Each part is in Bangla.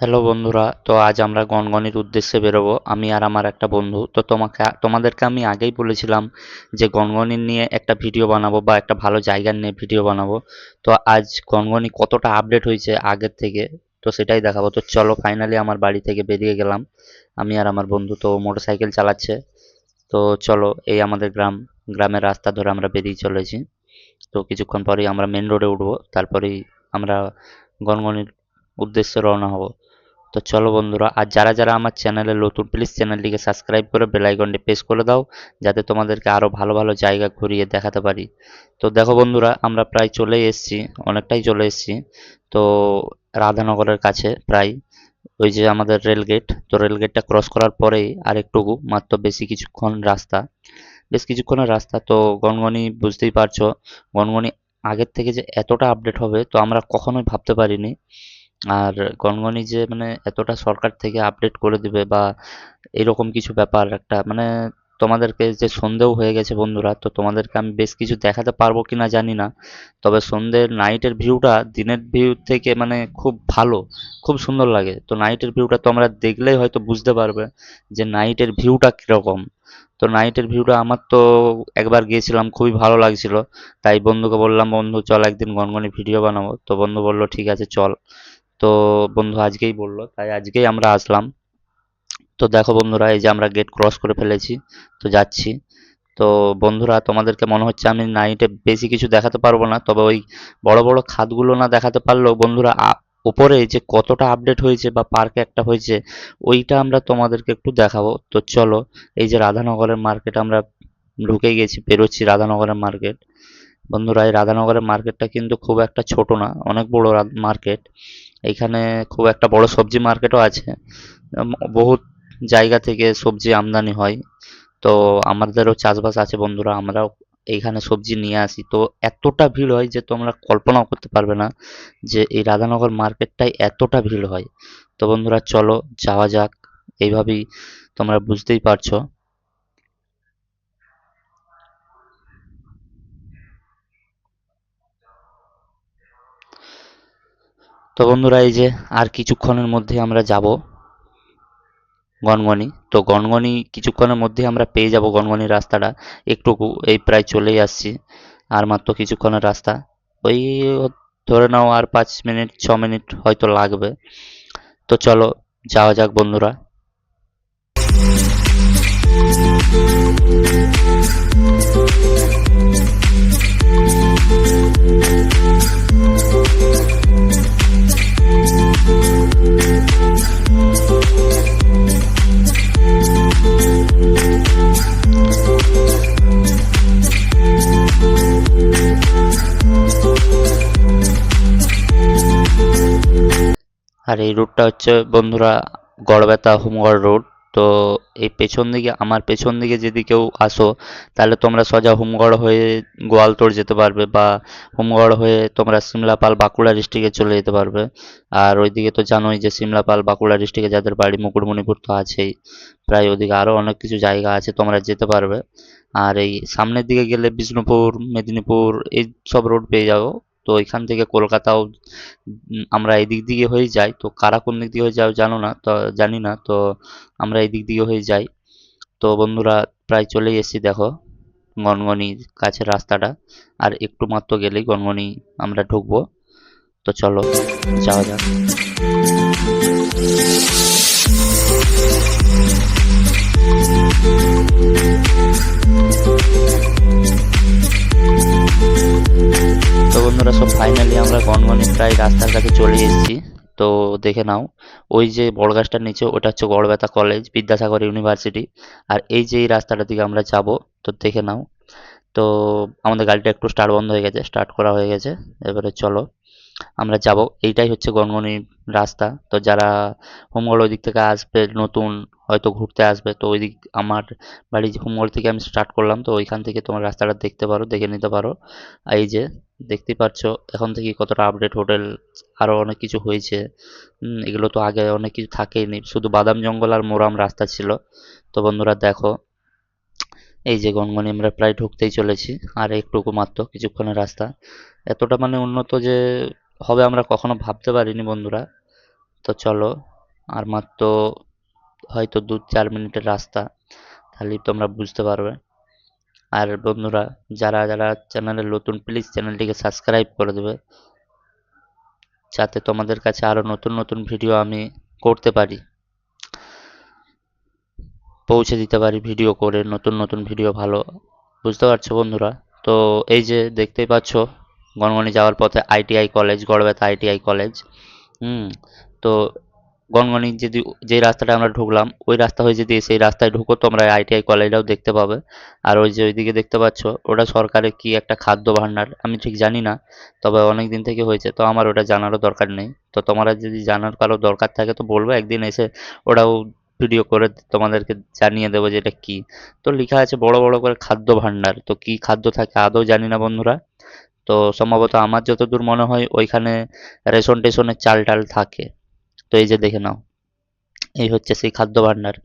হ্যালো বন্ধুরা, তো আজ আমরা গনগনির উদ্দেশ্যে বেরোবো। আমি আর আমার একটা বন্ধু, তো তোমাকে, তোমাদেরকে আমি আগেই বলেছিলাম যে গনগনি নিয়ে একটা ভিডিও বানাবো বা একটা ভালো জায়গা নিয়ে ভিডিও বানাবো। তো আজ গনগনি কতটা আপডেট হয়েছে আগের থেকে, তো সেটাই দেখাবো। তো চলো ফাইনালি আমার বাড়ি থেকে বেরিয়ে গেলাম। আমি আর আমার বন্ধু তো মোটর সাইকেল চালাচ্ছে। তো চলো এই আমাদের গ্রাম, গ্রামের রাস্তা ধরে আমরা বেরিয়ে চলেছি। তো কিছুক্ষণ পরেই আমরা মেন রোডে উঠবো, তারপরেই আমরা গনগনির উদ্দেশ্যে রওনা হব। তো চলো বন্ধুরা, আর যারা যারা আমার চ্যানেলে নতুন প্লিজ চ্যানেলটিকে সাবস্ক্রাইব করে বেল আইকনটি প্রেস করে দাও, যাতে তোমাদেরকে আরও ভালো ভালো জায়গা ঘুরিয়ে দেখাতে পারি। তো দেখো বন্ধুরা, আমরা প্রায় চলে এসেছি, অনেকটাই চলে এসেছি। তো রাধানগরের কাছে প্রায়, ওই যে আমাদের রেলগেট তো রেলগেটটা ক্রস করার পরেই আর একটুকু মাত্র বেশি কিছুক্ষণ রাস্তা। বেশ কিছুক্ষণের রাস্তা, তো গনগনি বুঝতেই পারছ, গনগনি আগের থেকে যে এতটা আপডেট হবে, তো আমরা কখনোই ভাবতে পারিনি। আর গনগনি যে মানে এতটা সরকার থেকে আপডেট করে দিবে বা এরকম কিছু ব্যাপার একটা মানে তোমাদেরকে যে সন্ধেও হয়ে গেছে বন্ধুরা, তো তোমাদেরকে আমি বেশ কিছু দেখাতে পারব কি না জানি না। তবে সন্ধ্যের নাইটের ভিউটা দিনের ভিউ থেকে মানে খুব ভালো, খুব সুন্দর লাগে। তো নাইটের ভিউটা তোমরা দেখলেই হয়তো বুঝতে পারবে যে নাইটের ভিউটা কীরকম। তো নাইটের ভিউটা আমার তো একবার গিয়েছিলাম, খুবই ভালো লাগছিল। তাই বন্ধুকে বললাম, বন্ধু, চল একদিন গনগনি ভিডিও বানাবো। তো বন্ধু বলল, ঠিক আছে, চল। তো বন্ধু আজকেই বলল, তাই আজকেই আমরা আসলাম। তো দেখো বন্ধুরা, এই যে আমরা গেট ক্রস করে ফেলেছি, তো যাচ্ছি। তো বন্ধুরা, তোমাদেরকে মনে হচ্ছে আমি নাইটে বেশি কিছু দেখাতে পারব না, তবে ওই বড় বড় খাতগুলো না দেখাতে পারলেও বন্ধুরা উপরে যে কতটা আপডেট হয়েছে বা পার্কে একটা হয়েছে, ওইটা আমরা তোমাদেরকে একটু দেখাবো। তো চলো, এই যে রাধানগরের মার্কেট আমরা ঢুকে গেছি, বেরোচ্ছি রাধানগরের মার্কেট বন্ধুরা, এই রাধানগরের মার্কেটটা কিন্তু খুব একটা ছোট না, অনেক বড় মার্কেট এইখানে খুব একটা বড় সবজি মার্কেটও আছে। বহুত জায়গা থেকে সবজি আমদানি হয়। তো আমাদেরও চাষবাস আছে বন্ধুরা, আমরাও এইখানে সবজি নিয়ে আসি। তো এতটা ভিড় হয় যে তোমরা কল্পনাও করতে পারবে না যে এই রাধানগর মার্কেটটায় এতটা ভিড় হয়। তো বন্ধুরা চলো, যাওয়া যাক। এইভাবেই তোমরা বুঝতেই পারছ। তো বন্ধুরা, এই যে আর কিছুক্ষণের মধ্যে আমরা যাব গনগনি। তো গনগনি কিছুক্ষণের মধ্যে আমরা পেয়ে যাব গনগনির রাস্তাটা। একটুকু, এই প্রায় চলেই আসছি। আর মাত্র কিছুক্ষণের রাস্তা। ওই ধরে নাও আর পাঁচ মিনিট, ছ মিনিট হয়তো লাগবে। তো চলো, যাওয়া যাক বন্ধুরা। আর এই রোডটা হচ্ছে, বন্ধুরা, গড়বেতা হোমগড় রোড তো এই পেছন দিকে, আমার পেছন দিকে যদি কেউ আসো, তাহলে তোমরা সোজা হোমগড় হয়ে গোয়ালতোড় যেতে পারবে বা হোমগড় হয়ে তোমরা সিমলাপাল বাঁকুড়া ডিস্ট্রিক্টে চলে যেতে পারবে। আর ওইদিকে তো জানোই যে সিমলাপাল বাঁকুড়া ডিস্ট্রিক্টে যাদের বাড়ি মুকুটমণিপুর তো আছেই। প্রায় ওদিকে আরও অনেক কিছু জায়গা আছে, তোমরা যেতে পারবে। আর এই সামনের দিকে গেলে বিষ্ণুপুর, মেদিনীপুর, এই সব রোড পেয়ে যাব। তো এখান থেকে কলকাতাও আমরা এদিক দিক হয়ে যাই। তো কারা কোন দিক দিয়ে হয়ে যাও জানো না, তো জানি না, তো আমরা এদিক দিক হয়ে যাই। তো বন্ধুরা, প্রায় চলেই এসেছি দেখো, গনগনির কাছে রাস্তাটা। আর একটু মাত্র গেলেই গনগনি, আমরা ঢুকবো। তো চলো, যাওয়া যাক। তো বন্ধুরা সব ফাইনালি আমরা গনগনি প্রায় রাস্তার কাছে চলে এসেছি। তো দেখে নাও, ওই যে বড় গাছটার নিচে, ওটা হচ্ছে গড়বেতা কলেজ বিদ্যাসাগর ইউনিভার্সিটি আর এই যে এই রাস্তাটার দিকে আমরা যাব, তো দেখে নাও। তো আমাদের গাড়িটা একটু স্টার্ট বন্ধ হয়ে গেছে স্টার্ট করা হয়ে গেছে। এবারে চলো, আমরা যাব। এইটাই হচ্ছে গনগনি রাস্তা। তো যারা হোমগড় ওই দিক থেকে আসবে, নতুন হয়তো ঘুরতে আসবে। তো ওই দিক আমার বাড়ি হোমগড় থেকে আমি স্টার্ট করলাম, তো ওইখান থেকে তোমার রাস্তাটা দেখতে পারো, দেখে নিতে পারো। এই যে, দেখতেই পাচ্ছ এখন থেকে কতটা আপডেট হোটেল আরও অনেক কিছু হয়েছে। এগুলো তো আগে অনেক কিছু থাকেইনি, শুধু বাদাম জঙ্গল আর মোরাম রাস্তা ছিল। তো বন্ধুরা দেখো, এই যে গনগনি আমরা প্রায় ঢুকতেই চলেছি, আর একটুকু মাত্র কিছুক্ষণের রাস্তা। এতটা মানে উন্নত যে হবে আমরা কখনো ভাবতে পারিনি বন্ধুরা। তো চলো, আর মাত্র হয়তো দু চার মিনিটের রাস্তা, তাহলেই তোমরা বুঝতে পারবে। আর বন্ধুরা, যারা যারা চ্যানেলে নতুন প্লিজ চ্যানেলটিকে সাবস্ক্রাইব করে দেবে। যাতে তোমাদের কাছে আরও নতুন নতুন ভিডিও আমি করতে পারি। পৌঁছে দিতে পারি ভিডিও করে নতুন নতুন ভিডিও ভালো। বুঝতে পারছ বন্ধুরা? তো এই যে দেখতেই পাচ্ছ, গনগনি যাওয়ার পথে ITI college Garhbeta ITI college হুম, তো গনগনি যদি যে রাস্তাটা আমরা ঢুকলাম, ওই রাস্তা হয়ে যদি সেই রাস্তায় ঢুকো, তোমরা আইটিআই কলেজটাও দেখতে পাবে। আর ওই যে ওইদিকে দেখতে পাচ্ছ, ওটা সরকারের কি একটা খাদ্য ভাণ্ডার, আমি ঠিক জানি না, তবে অনেক দিন থেকে হয়েছে, তো আমার ওটা জানারও দরকার নেই। তো তোমরা যদি জানার কারও দরকার থাকে, তো বলব, একদিন এসে ওটাও ভিডিও করে তোমাদেরকে জানিয়ে দেবো যে এটা কী। তো লেখা আছে, বড় বড় করে খাদ্য ভাণ্ডার, তো কি খাদ্য থাকে আদৌ জানি না বন্ধুরা। তো সম্ভবত আমার যতদূর মনে হয়, ওইখানে রেশন টেশনের চাল টাল থাকে। তো এই যে দেখে নাও, এই হচ্ছে সেই খাদ্য ভাণ্ডার।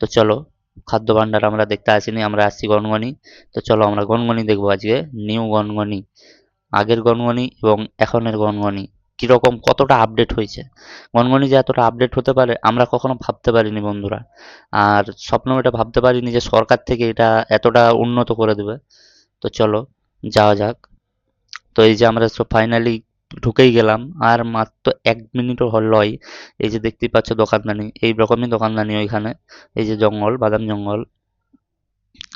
তো চলো, খাদ্য ভাণ্ডার আমরা দেখতে আসিনি, আমরা আসছি গনগনি। তো চলো আমরা গনগনি দেখব আজকে নিউ গনগনি, আগের গনগনি এবং এখনের গনগনি। কীরকম, কতটা আপডেট হয়েছে? গনগনি যে এতটা আপডেট হতে পারে, আমরা কখনো ভাবতে পারিনি বন্ধুরা। আর স্বপ্ন এটা ভাবতে পারিনি যে সরকার থেকে এটা এতটা উন্নত করে দেবে। তো চলো, যাওয়া যাক। তো এই যে আমরা ফাইনালি ঢুকেই গেলাম, আর মাত্র এক মিনিটও হলই। এই যে দেখতেই পাচ্ছ দোকানদানি, এই রকমই দোকানদানি ওইখানে। এই যে জঙ্গল, বাদাম জঙ্গল।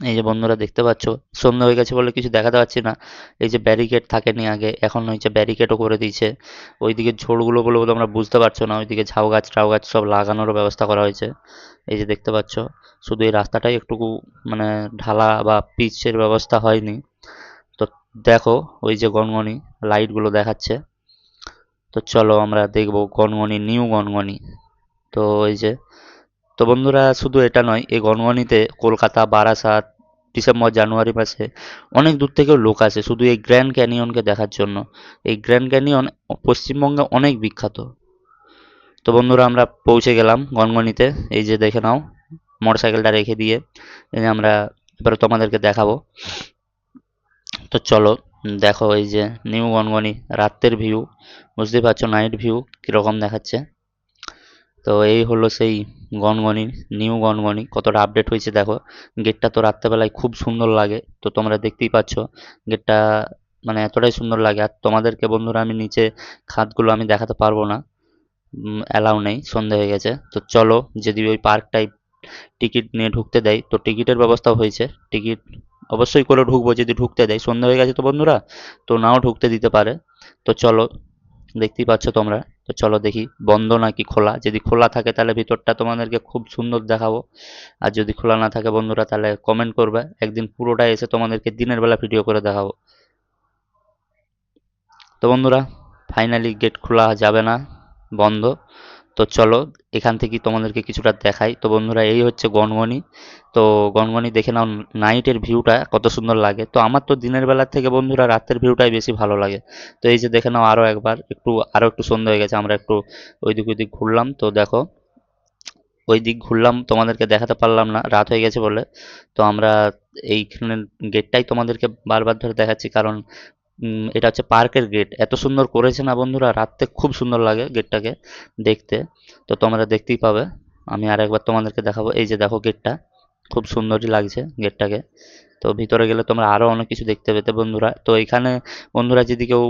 এই যে বন্ধুরা দেখতে পাচ্ছ সন্ধ্যা হয়ে গেছে বলে কিছু দেখাতে পাচ্ছি না। এই যে ব্যারিকেড থাকেনি আগে, এখন হয়েছে ব্যারিকেডও করে দিয়েছে। ওইদিকে ঝোড়গুলো বলে বলে আমরা বুঝতে পারছ না, ওইদিকে ঝাউ গাছ, টাউ গাছ সব লাগানোরও ব্যবস্থা করা হয়েছে। এই যে দেখতে পাচ্ছ, শুধু এই রাস্তাটাই একটু মানে ঢালা বা পিচের ব্যবস্থা হয়নি। দেখো, ওই যে গনগনি লাইটগুলো দেখাচ্ছে। তো চলো আমরা দেখব গনগনি নিউ গনগনি। তো ওই যে, তো বন্ধুরা, শুধু এটা নয়, এই গনগনিতে কলকাতা, বারাসাত, ডিসেম্বর, জানুয়ারি মাসে অনেক দূর থেকেও লোক আসে, শুধু এই গ্র্যান্ড ক্যানিয়নকে দেখার জন্য। এই গ্র্যান্ড ক্যানিয়ন পশ্চিমবঙ্গে অনেক বিখ্যাত। তো বন্ধুরা, আমরা পৌঁছে গেলাম গনগনিতে। এই যে দেখে নাও মোটর সাইকেলটা রেখে দিয়ে আমরা এবারে তোমাদেরকে দেখাবো। তো চলো দেখো এই যে নিউ গনগনি রাতের ভিউ বুঝতেই পারছ নাইট ভিউ কীরকম দেখাচ্ছে। তো এই হলো সেই গনগনি, নিউ গনগনি, কতটা আপডেট হয়েছে দেখো। গেটটা তো রাত্রেবেলায় খুব সুন্দর লাগে, তো তোমরা দেখতেই পাচ্ছ গেটটা মানে এতটাই সুন্দর লাগে। আর তোমাদেরকে বন্ধুরা, আমি নিচে খাতগুলো আমি দেখাতে পারব না অ্যালাউ নেই, সন্ধে হয়ে গেছে। তো চলো, যদি ওই পার্কটায় টিকিট নিয়ে ঢুকতে দেয়, তো টিকিটের ব্যবস্থাও হয়েছে। টিকিট অবশ্যই করে ঢুকবো, যদি ঢুকতে দেয়। সন্ধ্যা হয়ে গেছে তো বন্ধুরা, তো নাও ঢুকতে দিতে পারে। তো চলো, দেখতেই পাচ্ছ তোমরা। তো চলো দেখি, বন্ধ নাকি খোলা? যদি খোলা থাকে তাহলে ভিতরটা তোমাদেরকে খুব সুন্দর দেখাবো। আর যদি খোলা না থাকে বন্ধুরা, তাহলে কমেন্ট করবে। একদিন পুরোটা এসে তোমাদেরকে দিনের বেলা ভিডিও করে দেখাবো। তো বন্ধুরা ফাইনালি গেট খোলা যাবে না, বন্ধ। তো চলো, এখান থেকে তোমাদেরকে কিছুটা দেখাই। তো বন্ধুরা, এই হচ্ছে গনগনি তো গনগনি দেখে নাও, নাইটের ভিউটা কত সুন্দর লাগে। তো আমার তো দিনের বেলার থেকে বন্ধুরা, রাতের ভিউটাই বেশি ভালো লাগে। তো এই যে দেখে নাও আরও একবার, একটু আরও একটু সন্ধ্যা হয়ে গেছে, আমরা একটু ওই দিক ওই দিক ঘুরলাম। তো দেখো ওই দিক ঘুরলাম, তোমাদেরকে দেখাতে পারলাম না, রাত হয়ে গেছে বলে। তো আমরা এইখানে গেটটাই তোমাদেরকে বারবার ধরে দেখাচ্ছি, কারণ এটা হচ্ছে পার্কের গেট এত সুন্দর করেছে না বন্ধুরা? রাত্রে খুব সুন্দর লাগে গেটটাকে দেখতে। তো তোমরা দেখতেই পাবে। আমি আর একবার তোমাদেরকে দেখাবো। এই যে দেখো গেটটা খুব সুন্দরই লাগছে গেটটাকে তো ভিতরে গেলে তোমরা আরও অনেক কিছু দেখতে পেতে বন্ধুরা। তো এখানে বন্ধুরা যদি কেউ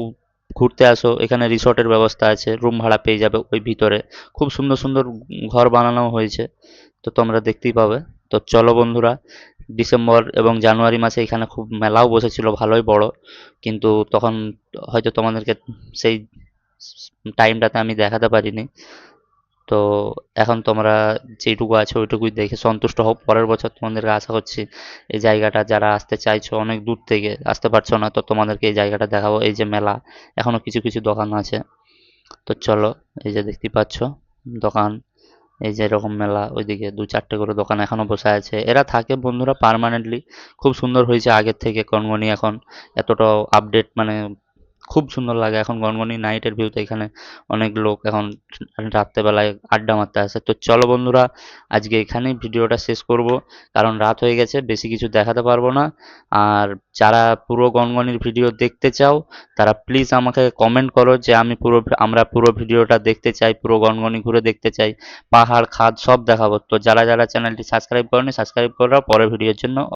ঘুরতে আসো, এখানে রিসর্টের ব্যবস্থা আছে রুম ভাড়া পেয়ে যাবে ওই ভিতরে। খুব সুন্দর সুন্দর ঘর বানানো হয়েছে। তো তোমরা দেখতেই পাবে। তো চলো বন্ধুরা ডিসেম্বর এবং জানুয়ারি মাসে এখানে খুব মেলাও বসেছিল, ভালোই বড়। কিন্তু তখন হয়তো তোমাদেরকে সেই টাইমটাতে আমি দেখাতে পারিনি। তো এখন তোমরা যেটুকু আছে ওইটুকুই দেখে সন্তুষ্ট হোক পরের বছর তোমাদেরকে আশা করছি এই জায়গাটা যারা আসতে চাইছো, অনেক দূর থেকে আসতে পারছ না, তো তোমাদেরকে এই জায়গাটা দেখাবো। এই যে মেলা এখনও কিছু কিছু দোকান আছে। তো চলো, এই যে দেখতেই পাচ্ছ দোকান। এই যে এরকম মেলা, ওইদিকে দু চারটে করে দোকান এখনও বসে আছে। এরা থাকে বন্ধুরা পার্মানেন্টলি খুব সুন্দর হয়েছে আগের থেকে কনমনি এখন এতটাও আপডেট মানে খুব সুন্দর লাগে এখন গনগনি নাইটের ভিউতে এখানে অনেক লোক এখন রাত্রেবেলায় আড্ডা মারতে আসে। তো চলো বন্ধুরা, আজকে এখানেই ভিডিওটা শেষ করব। কারণ রাত হয়ে গেছে, বেশি কিছু দেখাতে পারব না। আর যারা পুরো গনগনির ভিডিও দেখতে চাও, তারা প্লিজ আমাকে কমেন্ট করো যে আমি পুরো, আমরা পুরো ভিডিওটা দেখতে চাই, পুরো গনগনি ঘুরে দেখতে চাই। পাহাড়, খাদ সব দেখাবো। তো যারা যারা চ্যানেলটি সাবস্ক্রাইব করেনি সাবস্ক্রাইব করো পরের ভিডিওর জন্য